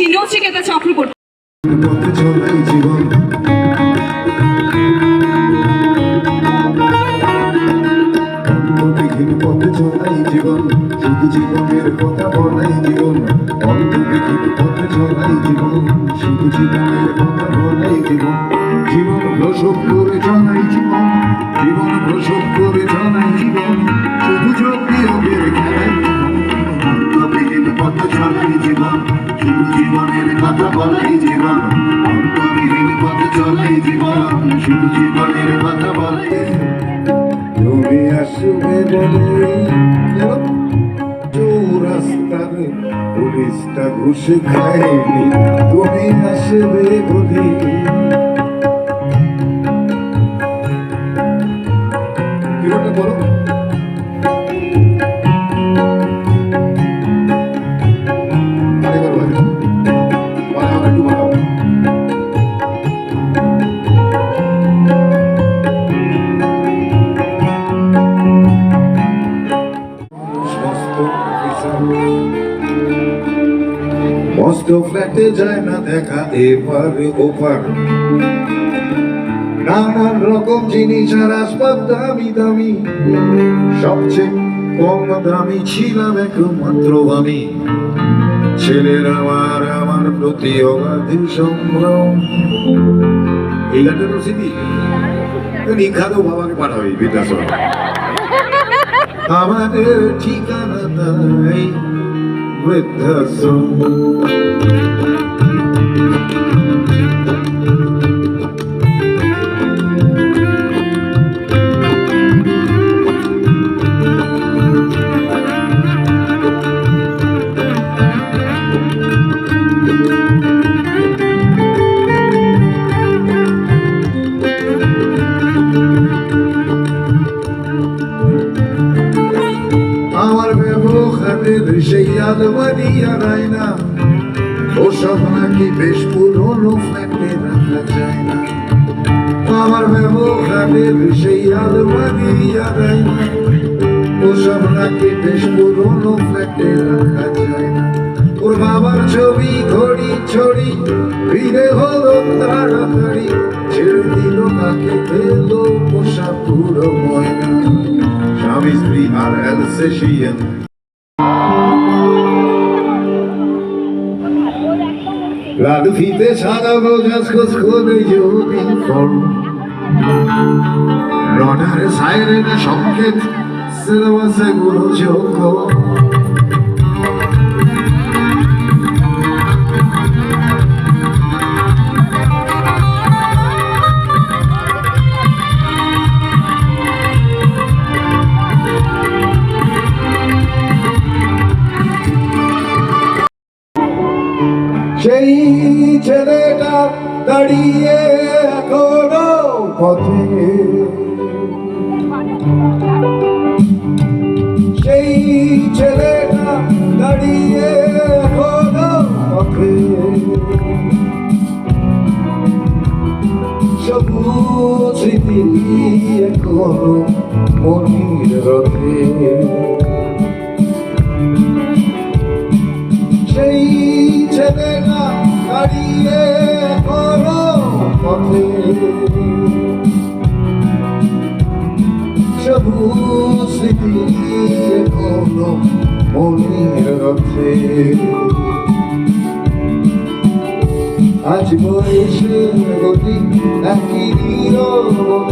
জানাচ্ছি নচিকেতা চক্রবর্তী জীবন পথে চলাই জীবন শুধু জীবনের কথা বলাই জীবন অন্তবিহীন পথে চলাই জীবন শুধু জীবনের কথা বলাই জীবন জীবন প্রসব করে চলাই জীবন জীবন প্রসব করে চলাই জীবন শুধু যোগ বিয়োগের খেলাই বলাই জীবন অন্তবিহীন পথে চলাই জীবন শুধু জীবনের কথা বলাই তুমি আসবে বলে চৌরাস্তার পুলিশটা ঘুষে খায়নি। তুমি আসবে বলে মস্ত ফ্ল্যাটে যায় না দেখা এপার ওপার। নানান রকম জিনিস আর আসবাব দামি দামি। সবচেয়ে কম দামি ছিলাম একমাত্র আমি। ছেলের আমার আমার প্রতি অগাধ সম্ভ্রম। এই গানটা রসিদি নিখাদো বাবাকে পাঠাবে বিদ্যাসর আমাদের ঠিকানা তাই। বৃদ্ধাশ্রম আমার ব্যবহারের সেই আলমারি আর আয়না ওসব নাকি বেশ পুরনো ফ্ল্যাটে রাখা যায় না। আমার ব্যবহারের সেই আলমারি আর আয়না ওসব নাকি বেশ পুরনো ফ্ল্যাটে রাখা যায় না। ওর বাবার ছবি ঘড়ি ছড়ি ফিরে হলো তাড়াতাড়ি। ছেড়ে দিল তাকে, পেল পোষা পুরো ময়না। স্বামী স্ত্রী আর অ্যালসেশিয়ান সাদা বোঝাস খোঁজ করে ইউনিফর্ম রডারে সাইরেনে সংকেত সিলেবাসে গুলো যোগ্য সেই ছেলেটা দাঁড়িয়ে এখনও পথে। সেই ছেলেটা দাঁড়িয়ে এখনও পথে। সবুজ স্মৃতি এখনও মনির রথে। মনির রথে আজ বয়সের গতি একই নিরবধি